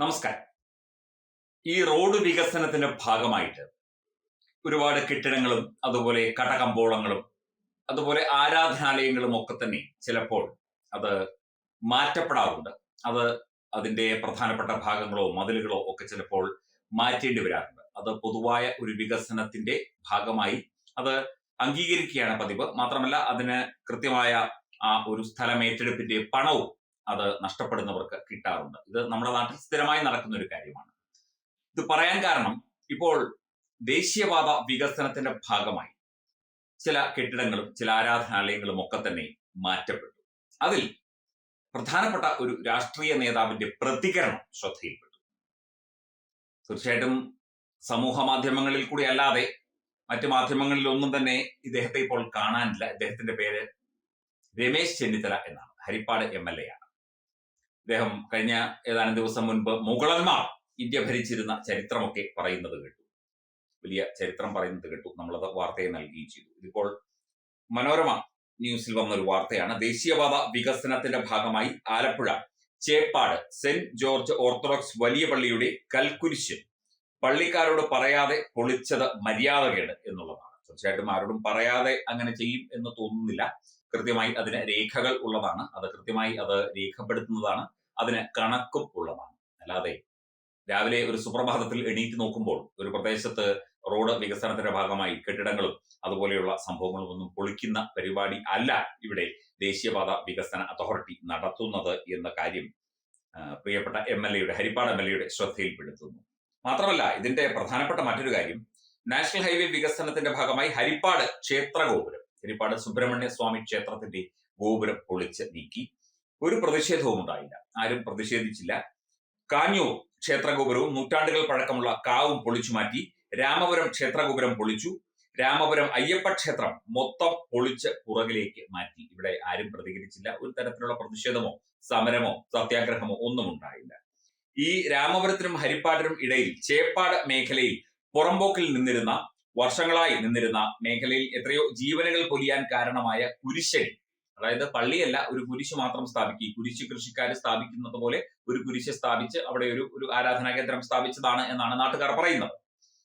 നമസ്കാരം. ഈ റോഡ് വികസനത്തിന്റെ ഭാഗമായിട്ട് ഒരുപാട് കെട്ടിടങ്ങളും അതുപോലെ കടകമ്പോളങ്ങളും അതുപോലെ ആരാധനാലയങ്ങളും ഒക്കെ തന്നെ ചിലപ്പോൾ അത് മാറ്റപ്പെടാറുണ്ട്. അത് അതിന്റെ പ്രധാനപ്പെട്ട ഭാഗങ്ങളോ മതിലുകളോ ഒക്കെ ചിലപ്പോൾ മാറ്റേണ്ടി വരാറുണ്ട്. അത് പൊതുവായ ഒരു വികസനത്തിന്റെ ഭാഗമായി അത് അംഗീകരിക്കുകയാണ് പതിവ്. മാത്രമല്ല അതിന് കൃത്യമായ ആ ഒരു സ്ഥലമേറ്റെടുപ്പിന്റെ പണവും അത് നഷ്ടപ്പെടുന്നവർക്ക് കിട്ടാറുണ്ട്. ഇത് നമ്മുടെ നാട്ടിൽ സ്ഥിരമായി നടക്കുന്ന ഒരു കാര്യമാണ്. ഇത് പറയാൻ കാരണം ഇപ്പോൾ ദേശീയപാത വികസനത്തിന്റെ ഭാഗമായി ചില കെട്ടിടങ്ങളും ചില ആരാധനാലയങ്ങളും ഒക്കെ തന്നെ മാറ്റപ്പെട്ടു. അതിൽ പ്രധാനപ്പെട്ട ഒരു രാഷ്ട്രീയ നേതാവിന്റെ പ്രതികരണം ശ്രദ്ധയിൽപ്പെട്ടു. തീർച്ചയായിട്ടും സമൂഹ മാധ്യമങ്ങളിൽ കൂടി അല്ലാതെ മറ്റ് മാധ്യമങ്ങളിൽ ഒന്നും തന്നെ ഇദ്ദേഹത്തെ ഇപ്പോൾ കാണാനില്ല. ഇദ്ദേഹത്തിന്റെ പേര് രമേശ് ചെന്നിത്തല എന്നാണ്. ഹരിപ്പാട് എം എൽ എ ആണ്. അദ്ദേഹം കഴിഞ്ഞ ഏതാനും ദിവസം മുൻപ് മുഗളന്മാർ ഇന്ത്യ ഭരിച്ചിരുന്ന ചരിത്രമൊക്കെ പറയുന്നത് കേട്ടു. വലിയ ചരിത്രം പറയുന്നത് കേട്ടു. നമ്മളത് വാർത്തയെ നൽകുകയും ചെയ്തു. ഇതിപ്പോൾ മനോരമ ന്യൂസിൽ വന്ന ഒരു വാർത്തയാണ്. ദേശീയപാത വികസനത്തിന്റെ ഭാഗമായി Alappuzha Cheppad saint George orthodox വലിയ പള്ളിയുടെ കൽക്കുരിശ്. പള്ളിക്കാരോട് പറയാതെ പൊളിച്ചത് മര്യാദകേട് എന്നുള്ളതാണ്. തീർച്ചയായിട്ടും ആരോടും പറയാതെ അങ്ങനെ ചെയ്യും എന്ന് തോന്നുന്നില്ല. കൃത്യമായി അതിന് രേഖകൾ ഉള്ളതാണ്. അത് കൃത്യമായി അത് രേഖപ്പെടുത്തുന്നതാണ്. അതിന് കണക്കും ഉള്ളതാണ്. അല്ലാതെ രാവിലെ ഒരു സുപ്രഭാതത്തിൽ എണീറ്റ് നോക്കുമ്പോൾ ഒരു പ്രദേശത്ത് റോഡ് വികസനത്തിന്റെ ഭാഗമായി കെട്ടിടങ്ങളും അതുപോലെയുള്ള സംഭവങ്ങളും ഒന്നും പൊളിക്കുന്ന പരിപാടി അല്ല ഇവിടെ ദേശീയപാത വികസന അതോറിറ്റി നടത്തുന്നത് എന്ന കാര്യം പ്രിയപ്പെട്ട എം എൽ എയുടെ ഹരിപ്പാട് എം എൽ എയുടെ ശ്രദ്ധയിൽപ്പെടുത്തുന്നു. മാത്രമല്ല ഇതിന്റെ പ്രധാനപ്പെട്ട മറ്റൊരു കാര്യം നാഷണൽ ഹൈവേ വികസനത്തിന്റെ ഭാഗമായി ഹരിപ്പാട് ക്ഷേത്ര ഗോപുരം. ഹരിപ്പാട് സുബ്രഹ്മണ്യ സ്വാമി ക്ഷേത്രത്തിന്റെ ഗോപുരം പൊളിച്ച് നീക്കി. ഒരു പ്രതിഷേധവും ഉണ്ടായില്ല. ആരും പ്രതിഷേധിച്ചില്ല. കാഞ്ഞൂർ ക്ഷേത്രഗോപുരവും നൂറ്റാണ്ടുകൾ പഴക്കമുള്ള കാവും പൊളിച്ചു മാറ്റി രാമപുരം ക്ഷേത്രഗോപുരം പൊളിച്ചു. രാമപുരം അയ്യപ്പ ക്ഷേത്രം മൊത്തം പൊളിച്ച് പുറകിലേക്ക് മാറ്റി. ഇവിടെ ആരും പ്രതികരിച്ചില്ല. ഒരു തരത്തിലുള്ള പ്രതിഷേധമോ സമരമോ സത്യാഗ്രഹമോ ഒന്നും ഉണ്ടായില്ല. ഈ രാമപുരത്തിനും ഹരിപ്പാടിനും ഇടയിൽ ചേപ്പാട് മേഖലയിൽ പുറമ്പോക്കിൽ നിന്നിരുന്ന വർഷങ്ങളായി നിന്നിരുന്ന മേഖലയിൽ എത്രയോ ജീവനുകൾ പൊലിയാൻ കാരണമായ കുരിശടി. അതായത് പള്ളിയല്ല ഒരു കുരിശ് മാത്രം സ്ഥാപിക്കുക കുരിശ് കൃഷിക്കാർ സ്ഥാപിക്കുന്നത് പോലെ ഒരു കുരിശ് സ്ഥാപിച്ച് അവിടെ ഒരു ഒരു ആരാധനാ കേന്ദ്രം സ്ഥാപിച്ചതാണ് എന്നാണ് നാട്ടുകാർ പറയുന്നത്.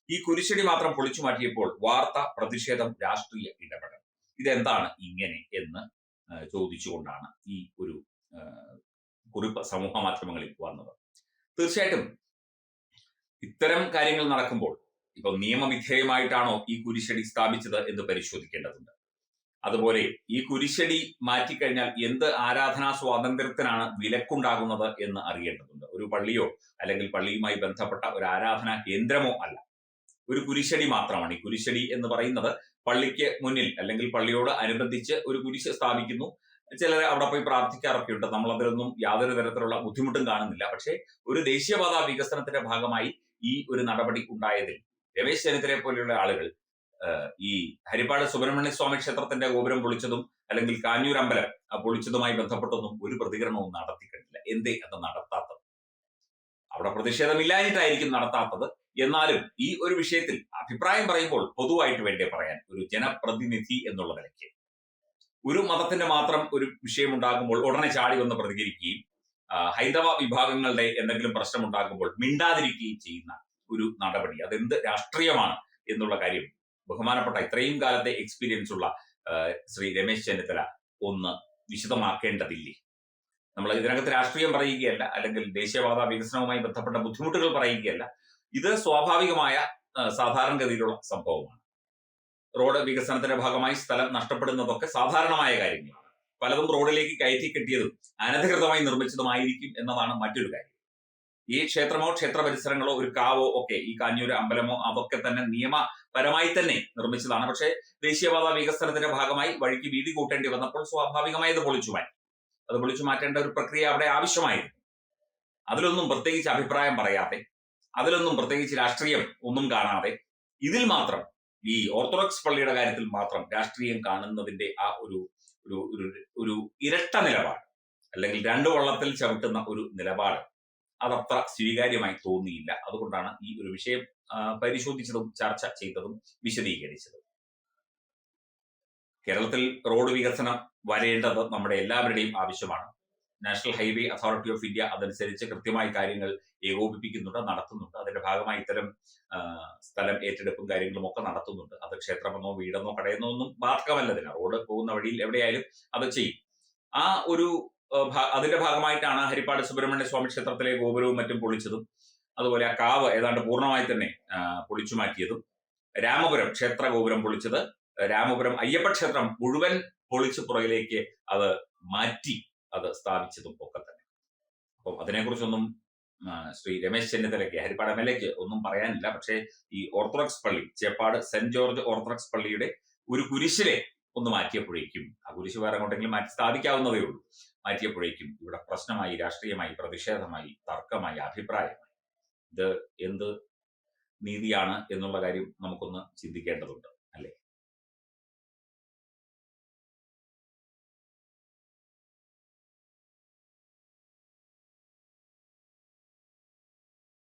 ഈ കുരിശടി മാത്രം പൊളിച്ചു മാറ്റിയപ്പോൾ വാർത്ത പ്രതിഷേധം രാഷ്ട്രീയ ഇടപെടൽ. ഇതെന്താണ് ഇങ്ങനെ എന്ന് ചോദിച്ചുകൊണ്ടാണ് ഈ ഒരു കുറിപ്പ് സമൂഹ മാധ്യമങ്ങളിൽ വന്നത്. തീർച്ചയായിട്ടും ഇത്തരം കാര്യങ്ങൾ നടക്കുമ്പോൾ ഇപ്പൊ നിയമവിധേയമായിട്ടാണോ ഈ കുരിശടി സ്ഥാപിച്ചത് എന്ന് പരിശോധിക്കേണ്ടതുണ്ട്. അതുപോലെ ഈ കുരിശടി മാറ്റിക്കഴിഞ്ഞാൽ എന്ത് ആരാധനാ സ്വാതന്ത്ര്യത്തിനാണ് വിലക്കുണ്ടാകുന്നത് എന്ന് അറിയേണ്ടതുണ്ട്. ഒരു പള്ളിയോ അല്ലെങ്കിൽ പള്ളിയുമായി ബന്ധപ്പെട്ട ഒരു ആരാധനാ കേന്ദ്രമോ അല്ല. ഒരു കുരിശടി മാത്രമാണ്. ഈ കുരിശടി എന്ന് പറയുന്നത് പള്ളിക്ക് മുന്നിൽ അല്ലെങ്കിൽ പള്ളിയോട് അനുബന്ധിച്ച് ഒരു കുരിശ് സ്ഥാപിക്കുന്നു. ചിലർ അവിടെ പോയി പ്രാർത്ഥിക്കാറൊക്കെ ഉണ്ട്. നമ്മൾ അതിലൊന്നും യാതൊരു തരത്തിലുള്ള ബുദ്ധിമുട്ടും കാണുന്നില്ല. പക്ഷേ ഒരു ദേശീയപാത വികസനത്തിന്റെ ഭാഗമായി ഈ ഒരു നടപടി ഉണ്ടായതിൽ രമേശ് ചെന്നിത്തലയെ പോലെയുള്ള ആളുകൾ ഈ ഹരിപ്പാട് സുബ്രഹ്മണ്യ സ്വാമി ക്ഷേത്രത്തിന്റെ ഗോപുരം പൊളിച്ചതും അല്ലെങ്കിൽ കാഞ്ഞൂർ അമ്പലം പൊളിച്ചതുമായി ബന്ധപ്പെട്ടൊന്നും ഒരു പ്രതികരണവും നടത്തിക്കണ്ടില്ല എന്തേ അത് നടത്താത്തത്? അവിടെ പ്രതിഷേധമില്ലാഞ്ഞിട്ടായിരിക്കും നടത്താത്തത്. എന്നാലും ഈ ഒരു വിഷയത്തിൽ അഭിപ്രായം പറയുമ്പോൾ പൊതുവായിട്ട് വേണ്ടേ പറയാൻ? ഒരു ജനപ്രതിനിധി എന്നുള്ള നിലയ്ക്ക്. ഒരു മതത്തിന്റെ മാത്രം ഒരു വിഷയം ഉണ്ടാകുമ്പോൾ ഉടനെ ചാടി വന്ന് പ്രതികരിക്കുകയും ഹൈന്ദവ വിഭാഗങ്ങളുടെ എന്തെങ്കിലും പ്രശ്നം ഉണ്ടാകുമ്പോൾ മിണ്ടാതിരിക്കുകയും ചെയ്യുന്ന ഒരു നടപടി. അതെന്ത് രാഷ്ട്രീയമാണ് എന്നുള്ള കാര്യം ബഹുമാനപ്പെട്ട ഇത്രയും കാലത്തെ എക്സ്പീരിയൻസ് ഉള്ള ശ്രീ രമേശ് ചെന്നിത്തല ഒന്ന് വിശദമാക്കേണ്ടതില്ലേ? നമ്മൾ ഇതിനകത്ത് രാഷ്ട്രീയം പറയുകയല്ല അല്ലെങ്കിൽ ദേശീയപാത വികസനവുമായി ബന്ധപ്പെട്ട ബുദ്ധിമുട്ടുകൾ പറയുകയല്ല. ഇത് സ്വാഭാവികമായ സാധാരണഗതിയിലുള്ള സംഭവമാണ്. റോഡ് വികസനത്തിന്റെ ഭാഗമായി സ്ഥലം നഷ്ടപ്പെടുന്നതൊക്കെ സാധാരണമായ കാര്യങ്ങളാണ്. പലതും റോഡിലേക്ക് കയറ്റി കെട്ടിയതും അനധികൃതമായി നിർമ്മിച്ചതുമായിരിക്കും എന്നതാണ് മറ്റൊരു കാര്യം. ഈ ക്ഷേത്രമോ ക്ഷേത്ര പരിസരങ്ങളോ ഒരു കാവോ ഒക്കെ ഈ കാഞ്ഞൂര് അമ്പലമോ അതൊക്കെ തന്നെ നിയമപരമായി തന്നെ നിർമ്മിച്ചതാണ്. പക്ഷേ ദേശീയപാത വികസനത്തിന്റെ ഭാഗമായി വഴിക്ക് വീതി കൂട്ടേണ്ടി വന്നപ്പോൾ സ്വാഭാവികമായി അത് പൊളിച്ചു മാറ്റി അത് പൊളിച്ചു മാറ്റേണ്ട ഒരു പ്രക്രിയ അവിടെ ആവശ്യമായിരുന്നു. അതിലൊന്നും പ്രത്യേകിച്ച് അഭിപ്രായം പറയാതെ അതിലൊന്നും പ്രത്യേകിച്ച് രാഷ്ട്രീയം ഒന്നും കാണാതെ ഇതിൽ മാത്രം ഈ ഓർത്തഡോക്സ് പള്ളിയുടെ കാര്യത്തിൽ മാത്രം രാഷ്ട്രീയം കാണുന്നതിന്റെ ആ ഒരു ഒരു ഒരു ഇരട്ട നിലപാട് അല്ലെങ്കിൽ രണ്ടു വള്ളത്തിൽ ചവിട്ടുന്ന ഒരു നിലപാട് അതത്ര സ്വീകാര്യമായി തോന്നിയില്ല. അതുകൊണ്ടാണ് ഈ ഒരു വിഷയം പരിശോധിച്ചതും ചർച്ച ചെയ്തതും വിശദീകരിച്ചതും. കേരളത്തിൽ റോഡ് വികസനം വരേണ്ടത് നമ്മുടെ എല്ലാവരുടെയും ആവശ്യമാണ്. National highway authority of India അതനുസരിച്ച് കൃത്യമായി കാര്യങ്ങൾ ഏകോപിപ്പിക്കുന്നുണ്ട് നടത്തുന്നുണ്ട്. അതിന്റെ ഭാഗമായി ഇത്തരം സ്ഥലം ഏറ്റെടുപ്പും കാര്യങ്ങളും ഒക്കെ നടത്തുന്നുണ്ട്. അത് ക്ഷേത്രമെന്നോ വീടെന്നോ കടയെന്നോ ഒന്നും ബാധകമല്ല റോഡ് പോകുന്ന വഴിയിൽ എവിടെയായാലും അത് ചെയ്യും. ആ ഒരു അതിന്റെ ഭാഗമായിട്ടാണ് ഹരിപ്പാട് സുബ്രഹ്മണ്യ സ്വാമി ക്ഷേത്രത്തിലെ ഗോപുരവും മറ്റും പൊളിച്ചതും. അതുപോലെ ആ കാവ് ഏതാണ്ട് പൂർണമായി തന്നെ പൊളിച്ചു മാറ്റിയതും. രാമപുരം ക്ഷേത്ര ഗോപുരം പൊളിച്ചത് രാമപുരം അയ്യപ്പ ക്ഷേത്രം മുഴുവൻ പൊളിച്ച് പുറകിലേക്ക് അത് മാറ്റി അത് സ്ഥാപിച്ചതും ഒക്കെ തന്നെ. അപ്പം അതിനെക്കുറിച്ചൊന്നും ശ്രീ രമേശ് ചെന്നിത്തലയ്ക്ക് ഹരിപ്പാട് എം എൽ എക്ക് ഒന്നും പറയാനില്ല. പക്ഷേ ഈ ഓർത്തഡോക്സ് പള്ളി ചേപ്പാട് സെന്റ് ജോർജ് ഓർത്തഡോക്സ് പള്ളിയുടെ ഒരു കുരിശിലെ ഒന്ന് മാറ്റിയപ്പോഴേക്കും ആ കുരിശ് വേറെ എങ്ങോട്ടെങ്കിലും മാറ്റി സ്ഥാപിക്കാവുന്നതേ ഉള്ളൂ. മാറ്റിയപ്പോഴേക്കും ഇവിടെ പ്രശ്നമായി രാഷ്ട്രീയമായി പ്രതിഷേധമായി തർക്കമായി അഭിപ്രായമായി. ഇത് എന്ത് നീതിയാണ് എന്നുള്ള കാര്യം നമുക്കൊന്ന് ചിന്തിക്കേണ്ടതുണ്ട്.